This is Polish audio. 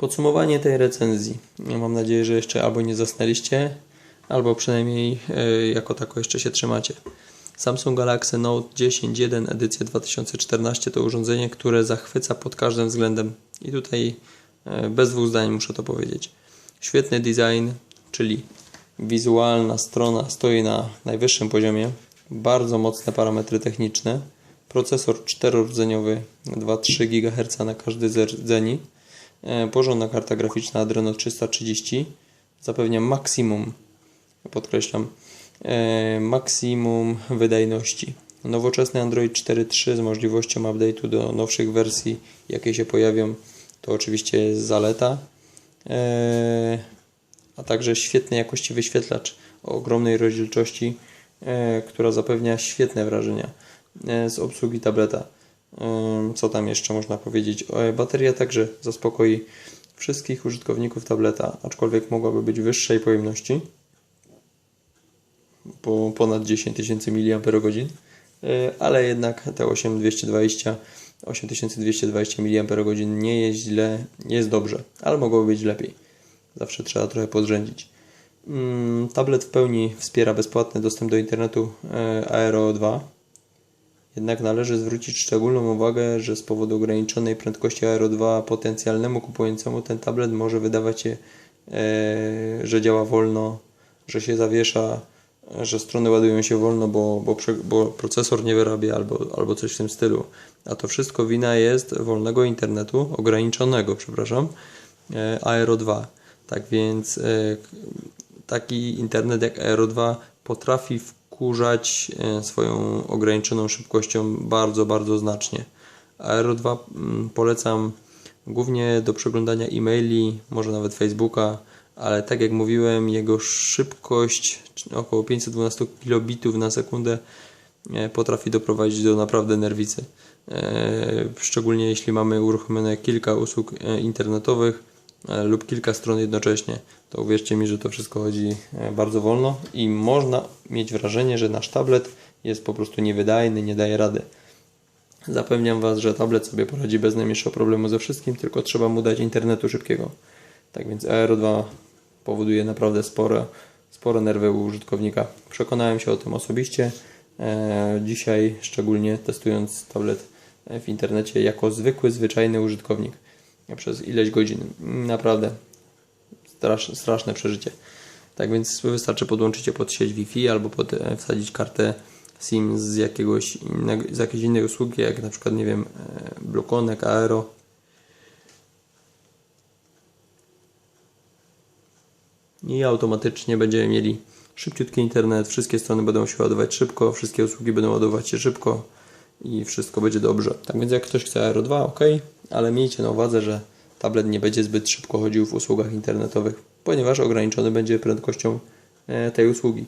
Podsumowanie tej recenzji. Mam nadzieję, że jeszcze albo nie zasnęliście, albo przynajmniej e, jako tako jeszcze się trzymacie. Samsung Galaxy Note 10.1 edycja 2014 to urządzenie, które zachwyca pod każdym względem. I tutaj e, bez dwóch zdań muszę to powiedzieć. Świetny design, czyli wizualna strona stoi na najwyższym poziomie. Bardzo mocne parametry techniczne. Procesor czterordzeniowy 2,3 GHz na każdy z rdzeni. E, Porządna karta graficzna Adreno 330 zapewnia maksimum, podkreślam, e, maksimum wydajności. Nowoczesny Android 4.3 z możliwością update'u do nowszych wersji, jakie się pojawią, to oczywiście jest zaleta. E, A także świetnej jakości wyświetlacz o ogromnej rozdzielczości, która zapewnia świetne wrażenia z obsługi tableta. Co tam jeszcze można powiedzieć? E, Bateria także zaspokoi wszystkich użytkowników tableta, aczkolwiek mogłaby być wyższej pojemności, po ponad 10 tysięcy mAh, ale jednak te 8220 8220 mAh nie jest źle, jest dobrze, ale mogłoby być lepiej. Zawsze trzeba trochę podrzędzić. Tablet w pełni wspiera bezpłatny dostęp do internetu e, Aero 2, jednak należy zwrócić szczególną uwagę, że z powodu ograniczonej prędkości Aero 2 potencjalnemu kupującemu ten tablet może wydawać się, e, że działa wolno, że się zawiesza, że strony ładują się wolno, bo, bo, bo procesor nie wyrabia albo, albo coś w tym stylu. A to wszystko wina jest wolnego internetu, ograniczonego, przepraszam, e, Aero 2. Tak więc e, taki internet jak Aero 2 potrafi wkurzać e, swoją ograniczoną szybkością bardzo, bardzo znacznie. Aero 2 mm, polecam głównie do przeglądania e-maili, może nawet Facebooka, ale tak jak mówiłem, jego szybkość około 512 kilobitów na sekundę e, potrafi doprowadzić do naprawdę nerwicy. E, Szczególnie jeśli mamy uruchomione kilka usług internetowych lub kilka stron jednocześnie, to uwierzcie mi, że to wszystko chodzi e, bardzo wolno i można mieć wrażenie, że nasz tablet jest po prostu niewydajny, nie daje rady. Zapewniam Was, że tablet sobie poradzi bez najmniejszego problemu ze wszystkim, tylko trzeba mu dać internetu szybkiego. Tak więc Aero 2 powoduje naprawdę spore, spore nerwy u użytkownika. Przekonałem się o tym osobiście. E, dzisiaj szczególnie testując tablet w internecie jako zwykły, zwyczajny użytkownik przez ileś godzin. Naprawdę strasz, straszne przeżycie. Tak więc wystarczy podłączyć je pod sieć Wi-Fi albo pod, e, wsadzić kartę SIM z jakiegoś innego, z jakiejś innej usługi, jak na przykład, nie wiem, e, Blokonek, Aero. I automatycznie będziemy mieli szybciutki internet, wszystkie strony będą się ładować szybko, wszystkie usługi będą ładować się szybko i wszystko będzie dobrze. Tak więc jak ktoś chce Aero 2, ok, ale miejcie na uwadze, że tablet nie będzie zbyt szybko chodził w usługach internetowych, ponieważ ograniczony będzie prędkością e, tej usługi.